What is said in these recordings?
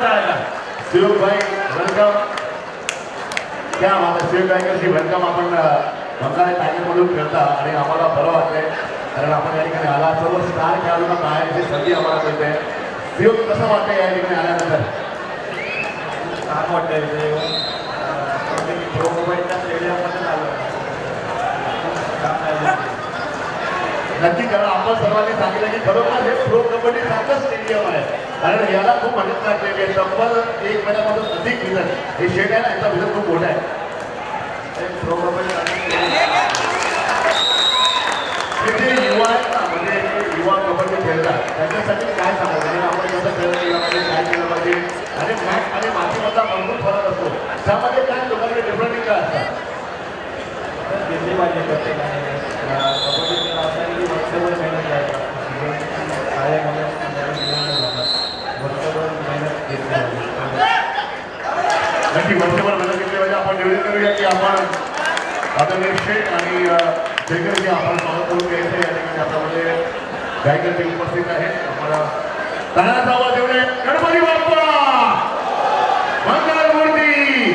शिव भाई वेलकम क्या माझा शिव गायकरशी वेलकम आपण बंगाली म्हणून खेळता आणि आम्हाला बरं वाटतंय कारण आपण या ठिकाणी आला सर्व स्टार खेळाडूंना पाहायची संधी आम्हाला मिळते. शिव कसं वाटतं या ठिकाणी आल्यानंतर? छान वाटतंय आहे. नक्की कारण आपण सर्वांनी सांगितलं की खरोखर हे प्रो कबड्डी सारखं स्टेडियम आहे. कारण याला खूप मदत लागलेली आहे तब्बल एक महिन्यापासून अधिक विजन हे शेड आहे ना याचा विजन खूप मोठा आहे. जे युवा आहेत ना म्हणजे युवा कबड्डी खेळतात त्यांच्यासाठी काय सांगायचं? म्हणजे आपण कसं खेळलं केलं पाहिजे काय केलं पाहिजे आणि मॅच आणि मातीमधला भरपूर फरक असतो. त्यामध्ये काय लोकांकडे डिफरंट काय असतात घेतली पाहिजे प्रत्येकाने अं, कबड्डीचं नाव आहे की वर्षभर मेहनत घ्यायला काय मला वर्षभर मेहनत घेतली पाहिजे नक्की वर्षभर मेहनत घेतली पाहिजे आपण निवेदन करूया की आपण शेठ आणि शेखर आपण स्वागत करून घ्यायचं या ठिकाणी आपल्यामध्ये म्हणजे गायकर उपस्थित आहेत. आम्हाला तणाचा आवाज एवढे गणपती बाप्पा! मंगल मूर्ती!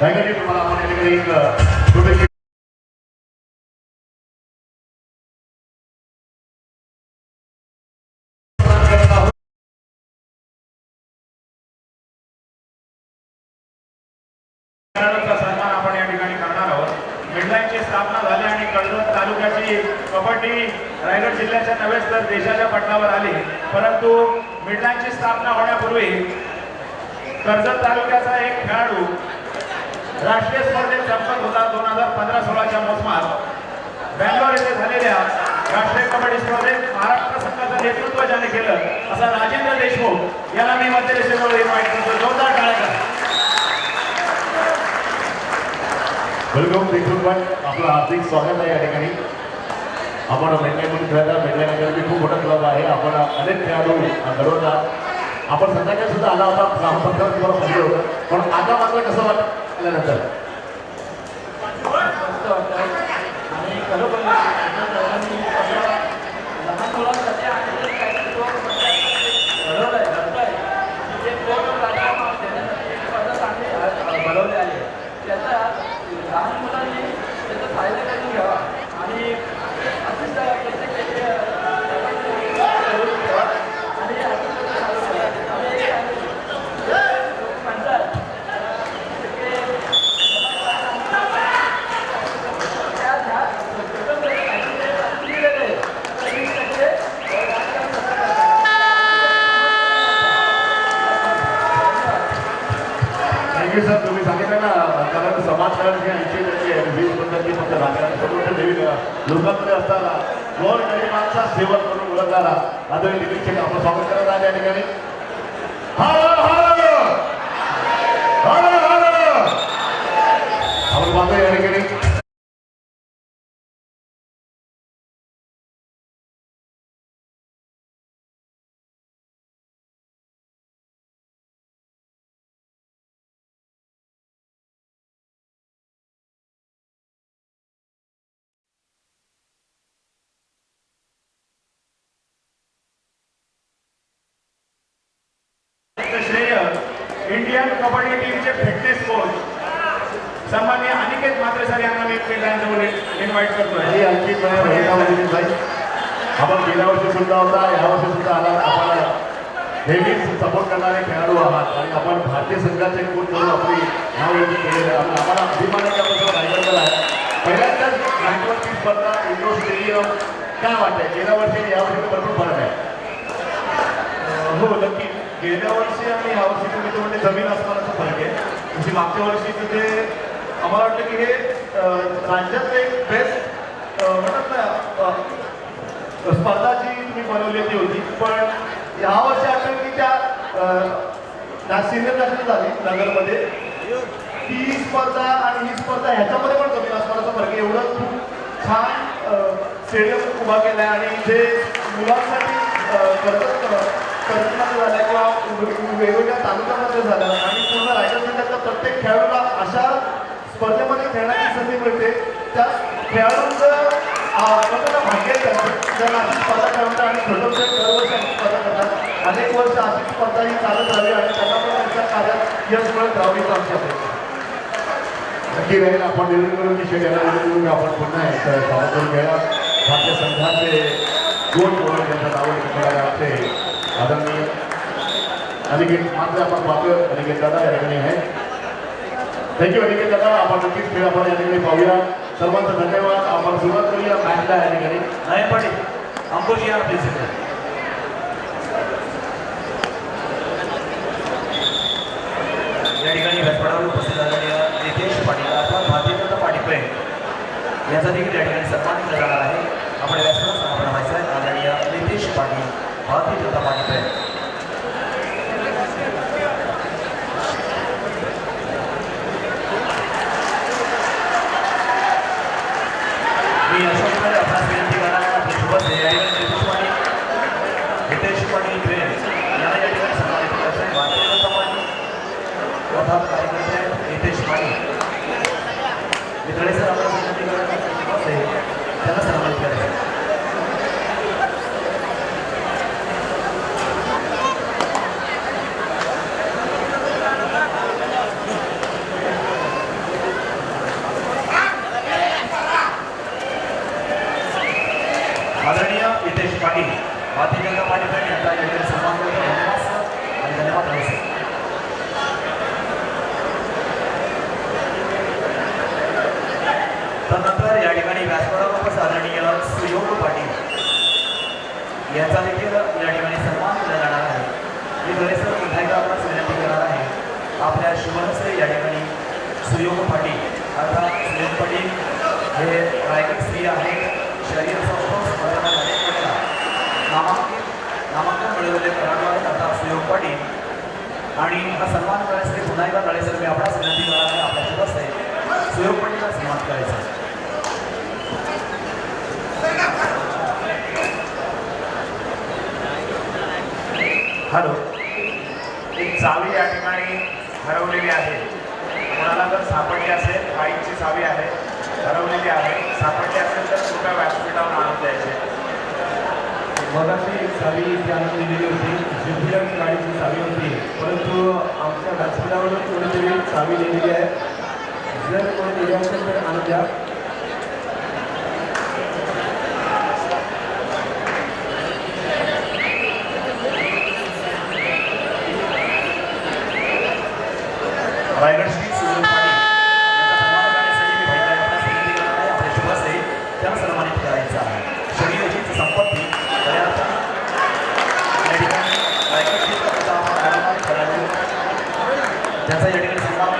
गायकरजी तुम्हाला आपण या ठिकाणी एक अ, छोटीशी करत आहोत. खेळाडूंचा सन्मान आपण या ठिकाणी करणार आहोत मिडलाईनची स्थापना झाली आणि कर्जत तालुक्याची कबड्डी रायगड जिल्ह्याच्या नव्हे तर देशाच्या पटलावर आली. परंतु मिडलांची स्थापना होण्यापूर्वी कर्जत तालुक्याचा एक खेळाडू राष्ट्रीय स्पर्धेत संपत होता. दोन हजार पंधरा सोळाच्या मोसमात बँगलोर येथे झालेल्या राष्ट्रीय कबड्डी स्पर्धेत महाराष्ट्र संघाचं नेतृत्व ज्याने केलं असा राजेंद्र देशमुख याला मी मध्य रेषेजवळ इन्व्हाइट करतो. जोरदार टाळ्या वेलकम देखून पण आपलं हार्दिक स्वागत आहे या ठिकाणी. आपण मेंढ्या म्हणून खेळता मेंढ्या खूप मोठा क्लब आहे. आपण अनेक खेळाडू घडवतात आपण संध्याकाळी सुद्धा आला होता. ग्रामपंचायत तुम्हाला होतं. पण आता मात्र कसं वाटतं आल्यानंतर मस्त वाटतं आणि खरोखर लहान मुलांसाठी आणि ते काहीतरी तो घडवलं आहे घडतं आहे की जे पूर्ण प्लॅटफॉर्म देण्यासाठी एक स्पर्धा चांगली अ, बनवली आहे त्याचा लहान मुलांनी त्याचा फायदा करून घ्यावा आणि अशीच प्रत्येक व्यक्ती, अ, करून ठेवा. आणि असंच त्याचं चालू ठेवा. आणि एक आहे, लोक म्हणतात की त्या ह्या छोट्या दिलेले तरी त्याचे थँक्यू सर तुम्ही सांगितलं ना कारण समाजकारण हे ऐंशी टक्के आहे वीस टक्के फक्त राजकारण सर्व देवी लोकांमध्ये असताना गोर गरिबांचा सेवक म्हणून ओळखणारा आदरणीय निरीक्षक आपण स्वागत करत आहे या ठिकाणी हॅलो हॅलो हॅलो हॅलो आपण पाहतो या ठिकाणी चं श्रेय इंडियन कबड्डी टीमचे फिटनेस कोच सन्मान्य अनिकेत म्हात्रे सर यांना मी त्यांच्याजवळ इन्व्हाइट आणि भाई आपण गेल्या वर्षी सुद्धा होता या वर्षी सुद्धा आला आपण नेहमीच सपोर्ट करणारे खेळाडू आहात. आणि आपण भारतीय संघाचे कोच म्हणून आपली नाव केलेलं आहे आम्हाला अभिमान आहे की आपण सगळं रायगडला आहे. पहिल्यांदाच नागपूरची स्पर्धा इंडोर स्टेडियम काय वाटतंय? गेल्या वर्षी आणि या वर्षी भरपूर फरक आहे? हो नक्की. गेल्या वर्षी आणि या वर्षी तुम्ही जमीन आसमानाचा फरक आहे. म्हणजे मागच्या वर्षी तिथे आम्हाला वाटतं की हे राज्यातले बेस्ट म्हणतात ना स्पर्धा जी तुम्ही बनवलेली होती पण या वर्षी आठवलं की त्या सिनियर नॅशनल झाली नगरमध्ये ती स्पर्धा आणि ही स्पर्धा ह्याच्यामध्ये पण जमीन आसमानाचा फरक आहे. एवढं खूप छान स्टेडियम उभा केला आहे आणि इथे मुलांसाठी कर्जत कर्जतमध्ये झालं किंवा वेगवेगळ्या तालुक्यामध्ये झालं आणि पूर्ण रायगड जिल्ह्यातल्या प्रत्येक खेळाडूला अशा स्पर्धेमध्ये खेळण्याची संधी मिळते त्या खेळाडूंचं अं, भाग्य त्यांना अशी स्पर्धा खेळतात आणि छोटं दरवर्षी अशी स्पर्धा करतात अनेक वर्ष अशी स्पर्धा ही चालत राहिली आणि त्यांना पण त्यांच्या कार्यात यश मिळत राहावी ही नक्की राहील. आपण निर्णय करून की शेवटी आपण पुन्हा एकदा सभा करून घ्या भारतीय संघाचे दोन बोलर त्यांच्या नावं शिकवणारे आमचे आदरणीय अनिकेत मात्र आपण पाहतो अनिकेत दादा या ठिकाणी आहे थँक्यू अनिकेत दादा आपण नक्कीच खेळ आपण या ठिकाणी पाहूया सर्वांचा धन्यवाद आपण सुरुवात करूया मॅचला या ठिकाणी नाही पण अंकुश या या ठिकाणी व्यासपीठावर उपस्थित झालेल्या नितेश पाटील अर्थात भारतीय जनता पार्टी फ्रेंड देखील या ठिकाणी सन्मान केला जाणार आहे. आपण व्यासपीठात समापन व्हायचं आहे आदरणीय नितेश पाटील भारतीय जनता पार्टी फ्रेंड मी अशोक खरे आपणास विनंती करणार आहे आपले सोबत आहे. या ठिकाणी नितेश पाटील नितेश पाटील ट्रेन यांना या ठिकाणी सन्मानित करायचं आहे भारतीय जनता पार्टी अर्थात कार्यकर्ते आहेत नितेश पाटील मित्रांनी सर आपल्याला विनंती करणार आहे आपले सोबत आहे. त्यांना सन्मानित करायचं आहे. आदरणीय नितेश पाटील भारतीय जनता पार्टी फ्रेंड यांचा या ठिकाणी सन्मान करतो धन्यवाद सर आणि धन्यवाद राव सर तदनंतर या ठिकाणी व्यासपीठावर उपस्थित आदरणीय सुयोग पाटील यांचा देखील या ठिकाणी सन्मान केला जाणार आहे मी गणेश सर पुन्हा एकदा आपणास विनंती करणार आहे आपल्या शुभनसे या ठिकाणी सुयोग पाटील अर्थात सुयोग पाटील हे रायगड स्त्री आहेत शरीर संस्था स्पर्धा अनेक वेळेला नामांकित नामांकन मिळवलेले खेळाडू आहेत अर्थात सुयोग पाटील आणि हा सन्मान करण्यासाठी पुन्हा एकदा सर मी आपणास विनंती करणार आहे आपल्या शुभस्ते सुयोग पाटीलचा सन्मान करायचा आहे. हॅलो एक चावी या ठिकाणी हरवलेली आहे. कोणाला जर सापडली असेल बाईकची चावी आहे हरवलेली आहे. सापडली असेल तर कृपया व्यासपीठावर आणून द्यायचे. मगाशी चावी इथे आणून दिलेली होती. ज्युपिटर गाडीची चावी होती. परंतु आमच्या व्यासपीठावरून कोणीतरी चावी दिलेली आहे. जर कोणी दिली असेल तर आणून द्या रायगड श्री सुनील पाटील यांचा सन्मान करण्यासाठी मी भाईला आपल्यास विनंती करणार आहे आपले शुभस्ते त्यांना सन्मानित करायचं आहे शरीराची संपत्ती खऱ्या अर्थाने या ठिकाणी रायगड क्षेत्राचा आपण आरामात खेळाडू. त्यांचा या ठिकाणी सन्मान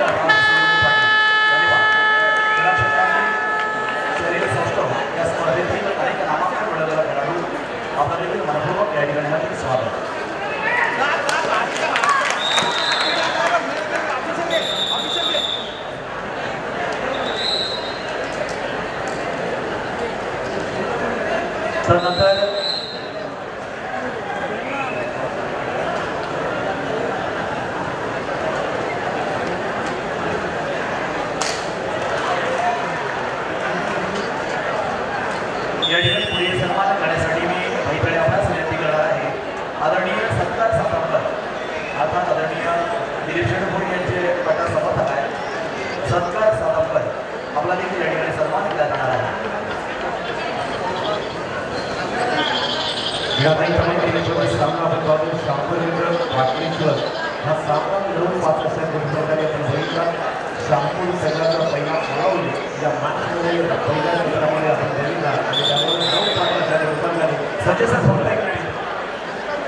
शरीर सौष्ठव या स्पर्धेतील अनेक नामांकन मिळवलेला खेळाडू आपला देखील मनपूर्वक या ठिकाणी स्वागत तदनंतर या ठिकाणी पुढील सन्मान करण्यासाठी मी भाईकडे आपल्यास विनंती करणार आहे आदरणीय सत्कार समारंभ अर्थात आदरणीय दिलीप शेटभोई यांचे कट्टर समर्थक आहेत सत्कार समारंभ आपला देखील या ठिकाणी सन्मान केला जाणार आहे या काही सामना आपण पाहतो शांपूर वाटणीश्वर हा सामना मिळवून पाच अशा गुणप्रकारे आपण बघितला संपूर्ण संघाचा पहिला परावली या मॅचमध्ये पहिल्या क्षेत्रामध्ये आपण बघितला आणि त्यामुळे नऊ पाच अशा गुणप्रकारे संजय सर फक्त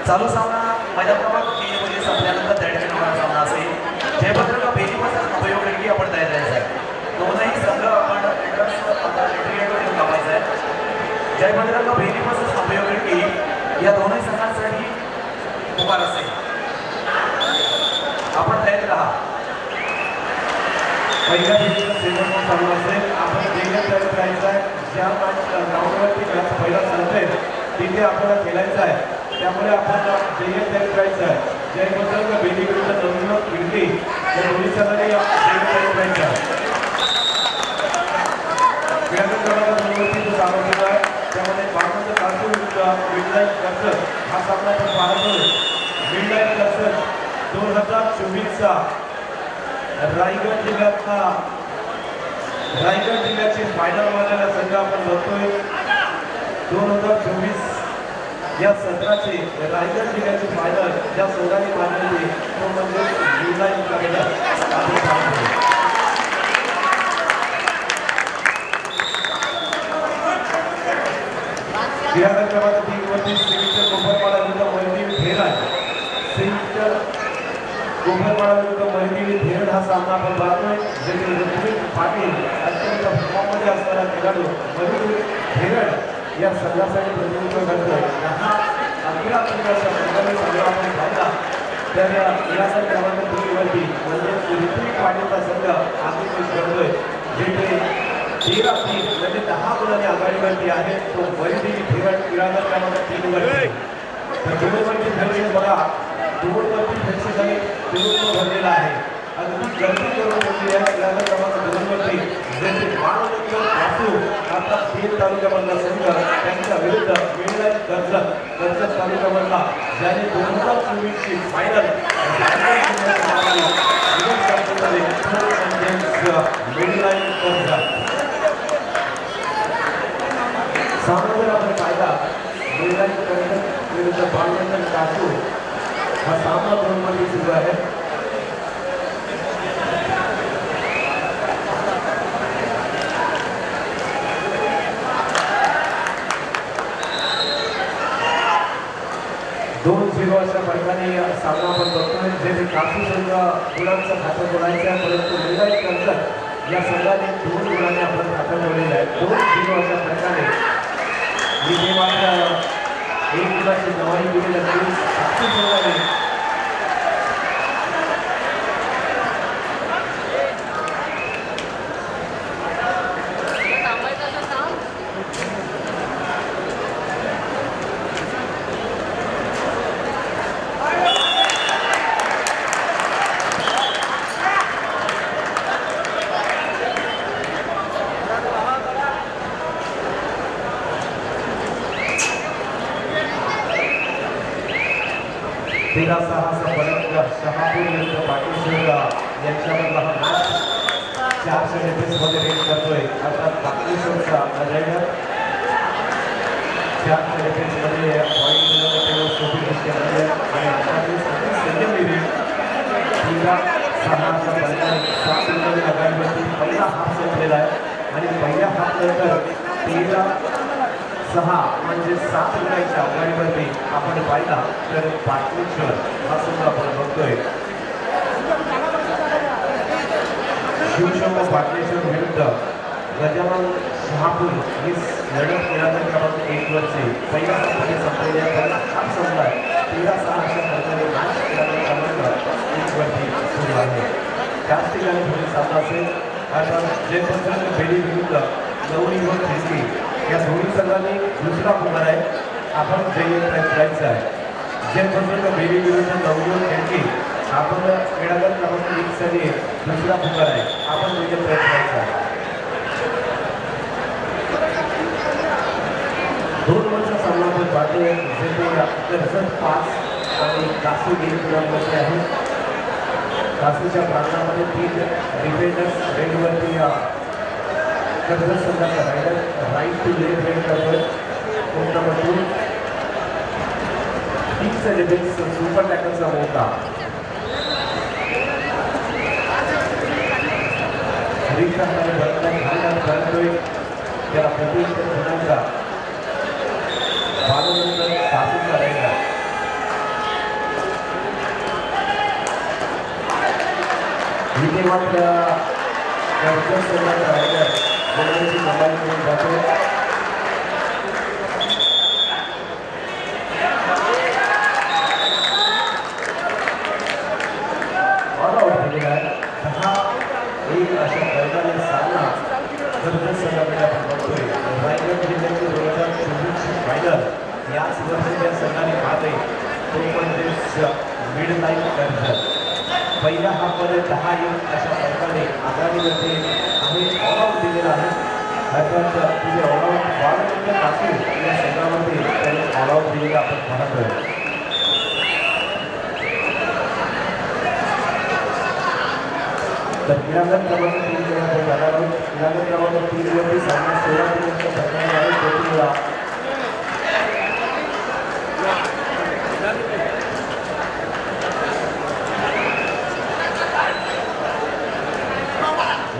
चालू सामना मैदान क्रमांक तीन मध्ये संपल्यानंतर त्या ठिकाणी होणार सामना असेल जयभद्रला बेजीपासून उपयोग करणे आपण तयार करायचं आहे दोनही संघ आपण एंट्रन्स इंटरव्ह्यूवर येऊन लावायचा आहे जयभद्रला बेजीपासून उपयोग करणे या दोन्ही संघांसाठी पुकार असेल आपण तयार राहा पहिल्या दिवशीचा चालू असेल. आपण वेगळ्या तयार करायचं आहे ज्या मॅच ग्राउंडवरती मॅच पहिला संपेल तिथे आपल्याला खेळायचं आहे. त्यामुळे आपण जय्य तयार करायचं आहे जयबद्दल बेली विरुद्ध नवयुवक विरली या दोन्ही संघाने आहे. क्रीडागत क्रमांक दोनवरती जो सामना सुरू आहे. त्यामध्ये हा सामना आपण पाहत आहोत. दोन हजार चोवीसचा रायगड जिल्ह्याचा रायगड जिल्ह्याची फायनल वाल्याला संघ आपण बघतोय. दोन हजार चोवीस या सत्राची रायगड जिल्ह्याची फायनल ज्या संघाने मांडलेली तो म्हणजे रिलायन्स करायला या कार्यक्रमात बिहार क्रमांक तीन वरती संयुक्त कोपरपाडा विरुद्ध मोहिनी धेरड संयुक्त कोपरपाडा विरुद्ध मोहिनी धेरड हा सामना आपण पाहतोय. जेथे ऋत्विक पाटील अत्यंत फॉर्ममध्ये असणारा खेळाडू मोहिनी धेरड या संघासाठी प्रतिनिधित्व करतोय. हा अकरा पंधराच्या संघाने संघ आपण पाहिला तर या क्रमांक तीन वरती म्हणजे ऋत्विक पाटीलचा संघ आकर्षित करतोय. जेथे तेरा तीन म्हणजे दहा गुणांनी आघाडीवरती आहे. तो वैदी धिरड किराणा क्रमांक तीन तर दोनवरती प्रेक्षक बघा. दोनवरती विरुद्ध भरलेला आहे अगदी गर्दी करून ठेवली आहे किराणा क्रमांक दोनवरती जसे वासू आता तीन तालुक्यामधला संघ त्यांच्या विरुद्ध मिळणार कर्जत कर्जत तालुक्यामधला ज्याने दोन हजार चोवीसची फायनल सामना आपण पाहिला मिळाली कर्जत विरुद्ध बालवंतन कासू हा सामना दोन सुरू आहे. दोन झिरो अशा फरकाने सामना आपण बघतोय. जे काफी संघ गुणांचं खातं बोलायचं आहे परंतु मिळाली कर्जत या संघाने दोन गुणांनी आपण खातं बोललेलं आहे. दोन झिरो अशा फरकाने इथे मात्र एक गुणाची गवाही दिली नक्की कासू संघाने तेरा सहा असा फलक शहापूर विरुद्ध पाटील संघ यांच्यामधला हा मॅच चारशे डेफेन्समध्ये रेट करतोय अर्थात पाटील संघचा रायडर चारशे डेफेन्समध्ये पॉईंट केवळ सोपी गोष्टी आहे आणि अर्थातच संजय मिरी तेरा सहा असा फलकाने सात रुपये आघाडीवरती पहिला हाफ संपलेला आहे आणि पहिल्या हाफ नंतर तेरा सहा म्हणजे सात रुपयाच्या आघाडीवरती आपण पाहिला तर पाटणेश्वर हा सुद्धा आपण बघतोय. शिवशंभ पाटणेश्वर विरुद्ध गजानन शहापूर ही लढत केल्यानंतर क्रमांक एक वरची पहिल्या संपाने संपलेल्या पहिला हात संपला तेरा सहा अशा प्रकारे मॅच केल्यानंतर क्रमांक एक वरती सुरू आहे. त्याच ठिकाणी पुढील सामना असेल. आता जे पंचांग बेडी विरुद्ध नवनी व खिडकी या दोन्ही संघाने दुसरा पुकार आहे आपण जय करायचं आहे. जे पंचांग बेबी विरुद्ध नवनी यांची आपण क्रीडागत क्रमांक एक साठी दुसरा पुकार आहे आपण जय करायचं आहे. दोन वर्ष सामना आपण पाहतोय जे ते कर्जत पाच आणि कासू गेममध्ये आहे. कासूच्या प्रांतामध्ये तीन डिफेंडर्स रेडवरती कर्जत सुद्धा करायला राईट टू लेफ्ट हँड करतोय. कोणता नंबर तीनचा डिफेन्स सुपर टॅकलचा मोठा हरीश करतोय त्याला प्रतीक गुणांचा बालनंतर कासूचा रायडर इथे मात्र कर्जत बोलण्याची मोबाईल करून जातो. ऑल आउट केलेला आहे दहा एक अशा प्रकारे पहिला हा पर्याय दहा येऊन अशा प्रकारे आघाडीमध्ये आम्ही ऑलआउट दिलेला आहे. भारताचा तिथे ऑलआउट भारत काफी या क्षेत्रामध्ये त्यांनी ऑलआउट दिलेला आपण पाहत आहोत. तर क्रीडागत क्रमांक तीन कडे आपण जाणार आहोत. क्रीडागत क्रमांक सामना सोळा पर्यंत प्रकरण आहे.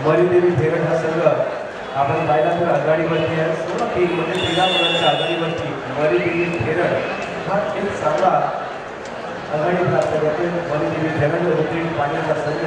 बळीदेवी फेरट हा संघ आपण पाहिला तर आघाडीवरती आहे. सर्व टीम म्हणजे क्रीडा मुलांच्या आघाडीवरती बळीदेवी फेरट हा एक चांगला आघाडीवर असल्यामुळे बळीदेवी फेरट व पाण्याचा संघ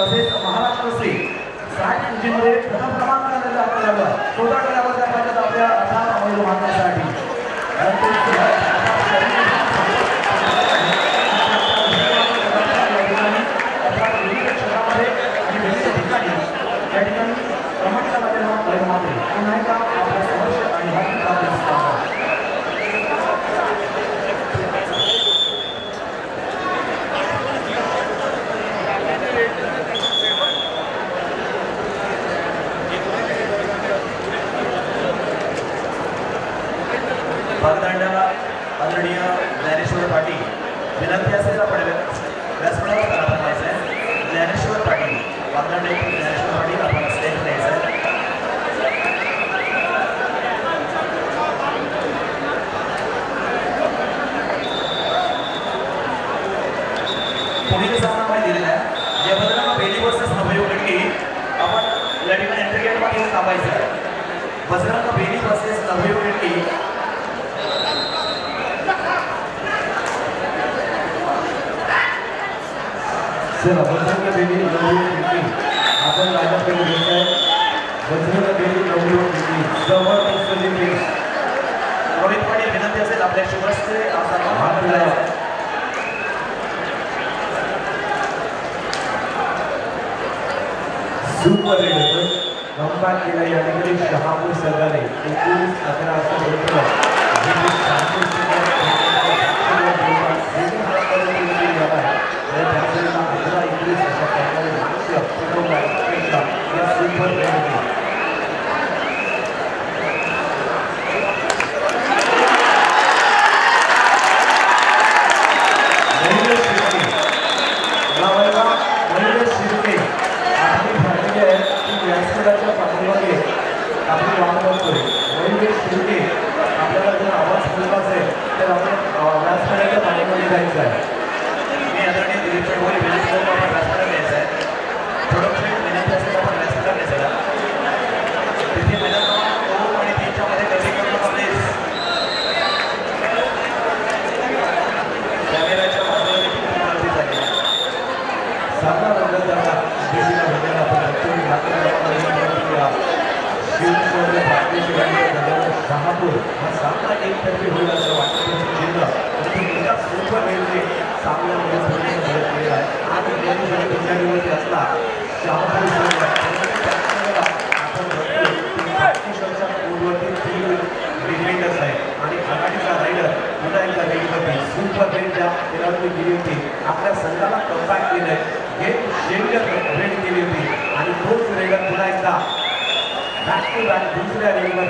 तसेच महाराष्ट्र श्री साठ इंचीमध्ये प्रथम क्रमांक आलेला आपल्याला छोटा करावं त्या आपल्या असा अंमल बांधण्यासाठी भागदांड्याला आदरणीय ज्ञानेश्वर पाटील. विनंती असेल आपण व्यासपीठावर करायला पाहिजे ज्ञानेश्वर पाटील भागदांडे ज्ञानेश्वर पाटील आपण स्टेज द्यायचं आहे पुढील सामना माहिती आहे जे बदला पहिली वर्सेस नवयू आपण या ठिकाणी एंट्री गेटमध्ये आहे बजरंग बेली वर्सेस नवयू चला बसंत देवी नवयोग आपण राजाकडे घेत आहे. बसंत देवी नवयोग कृती जबरदस्त लिपिक त्वरितपणे विनंती असेल आपल्या शिवस्ते हात मिळावा सुपर रेडर नमकार केला या ठिकाणी शहापूर सरदारे. एकवीस अकरा असं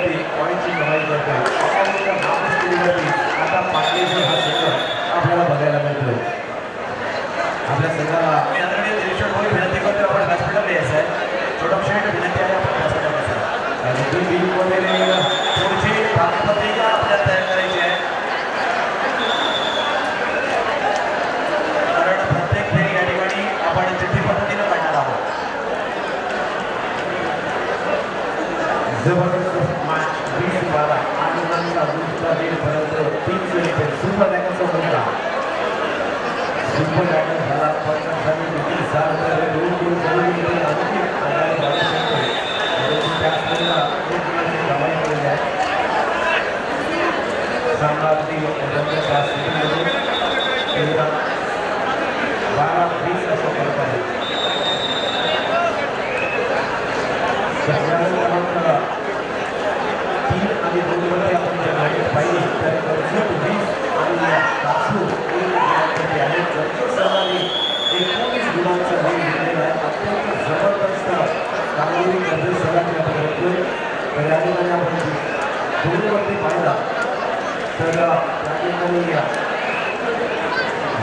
already points in the right direction. put that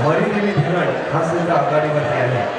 મળી રહેલી ધીરજ હાસિલતા અગાડી વધ્યા છે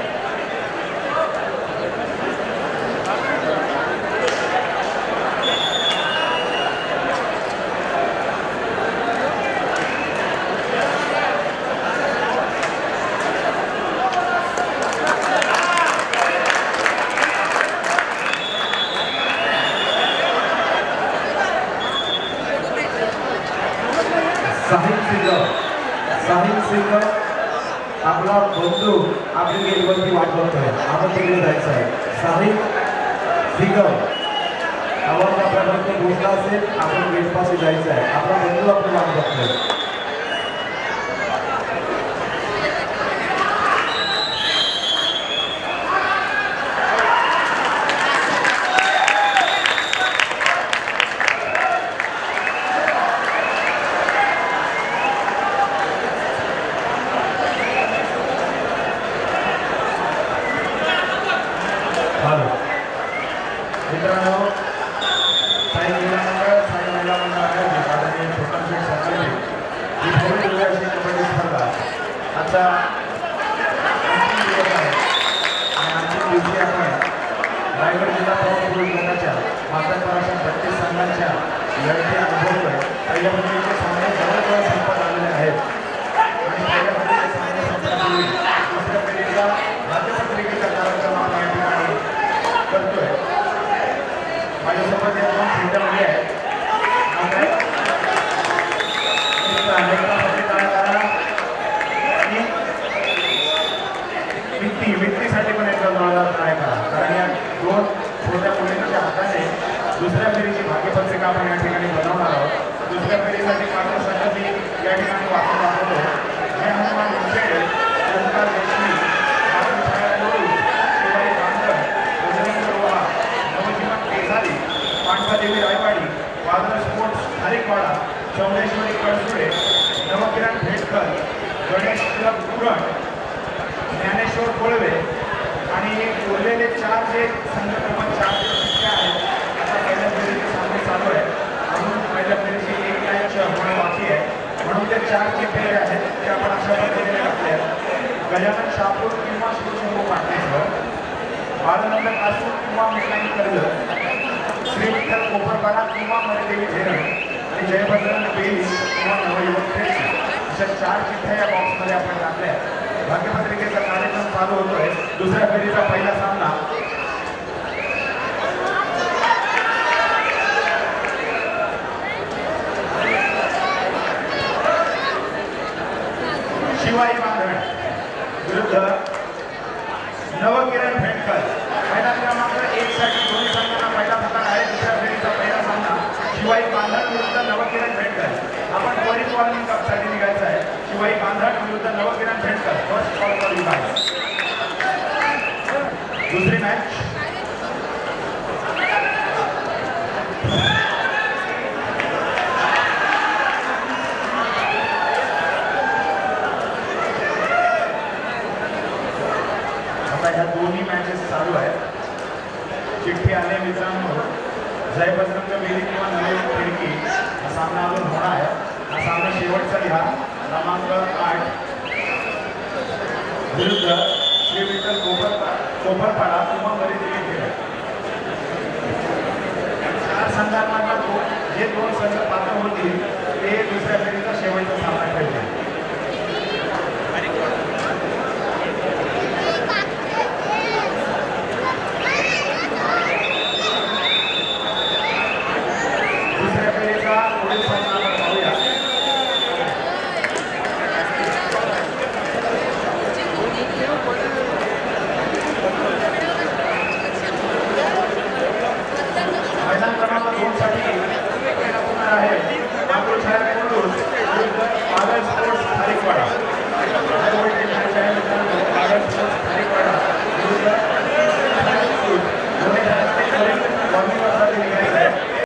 चालू होतोय. दुसऱ्या फेरीचा पहिला सामना विरुद्ध श्री विठ्ठल कोपर कोपरपाडा कुंभमध्ये तिकीट केलं चार संघांना जे दोन संघ पात्र होतील ते दुसऱ्या